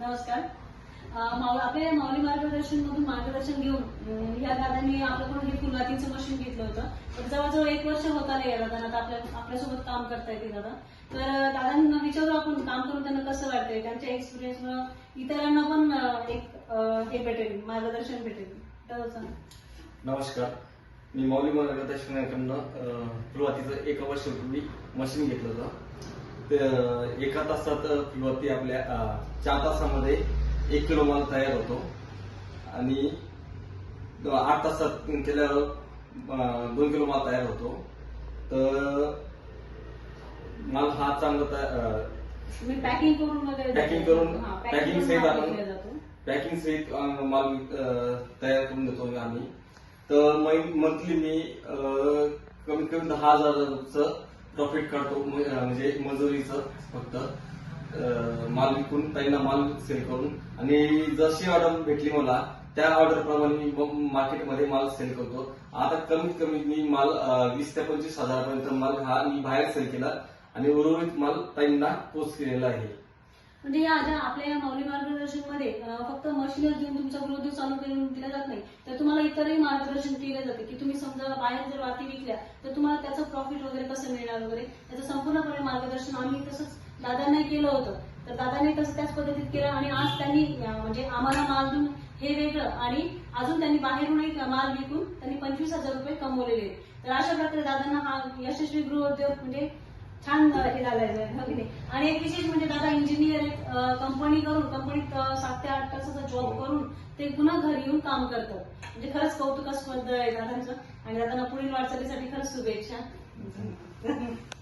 नमस्कार. आपल्या माऊली मार्गदर्शन मधून मार्गदर्शन घेऊन या दादांनी आपल्याकडून हे फुलवातीचं मशीन घेतलं होतं. तर जवळजवळ एक वर्ष होत आलं या दादांना आपल्या आपल्यासोबत काम करता येते दादा. तर दादांना विचारू आपण काम करून त्यांना कसं वाटतंय? त्यांच्या एक्सपिरियन्स इतरांना पण एक हे भेटेल मार्गदर्शन भेटेल. तर नमस्कार. मी मौली मार्गदर्शनाकडनं फुलवातीचं एक वर्षपूर्वी मशीन घेतलं होतं. एका तासात फुलवाती आपल्या अं, चार तासामध्ये एक किलो माल तयार होतो आणि आठ तासात केल्यावर दोन किलो माल तयार होतो तर माल हा चांगला पॅकिंग करून देता? करून- करून सहित आपण-. पॅकिंग सहित माल तयार करून देतो आम्ही तर मंथली मी कमीत कमी दहा हजाराचं प्रॉफिट काढतो म्हणजे मजुरीचं फक्त. माल विकून त्यांना माल सेल करून. आणि जशी ऑर्डर भेटली मला त्या ऑर्डर प्रमाणे मी मार्केटमध्ये माल सेल करतो. आता कमीत कमी मी माल वीस ते पंचवीस हजारापर्यंत माल हा मी बाहेर सेल केला. आणि उर्वरित माल ताईंना पोच केलेला आहे. म्हणजे या ज्या आपल्या या मौलिक मार्ग मध्ये फक्त मशीनच देऊन तुमचा गृहोद्योग चालू करून दिला जात नाही तर तुम्हाला इतरही मार्गदर्शन केले जाते की तुम्ही समजा बाहेर जर वाती विकल्या तर तुम्हाला त्याचं प्रॉफिट वगैरे कसं मिळणार वगैरे त्याचं संपूर्णपणे मार्गदर्शन आम्ही तसंच दादांना केलं होतं तर दादांनी तसं त्याच पद्धतीत केलं आणि आज त्यांनी म्हणजे आम्हाला माल देऊन हे वेगळं आणि अजून त्यांनी बाहेरूनही माल विकून त्यांनी पंचवीस हजार रुपये कमवलेले आहेत. तर अशा प्रकारे दादांना हा यशस्वी गृहोद्योग म्हणजे छान हे झालंय हो की नाही? आणि एक विशेष म्हणजे दादा इंजिनियर कंपनी करून कंपनीत सात ते आठ तासाचा जॉब करून ते पुन्हा घरी येऊन काम करतात. म्हणजे खरंच कौतुकास्पद आहे दादांचं. आणि दादांना पुढील वाटचालीसाठी खरंच शुभेच्छा.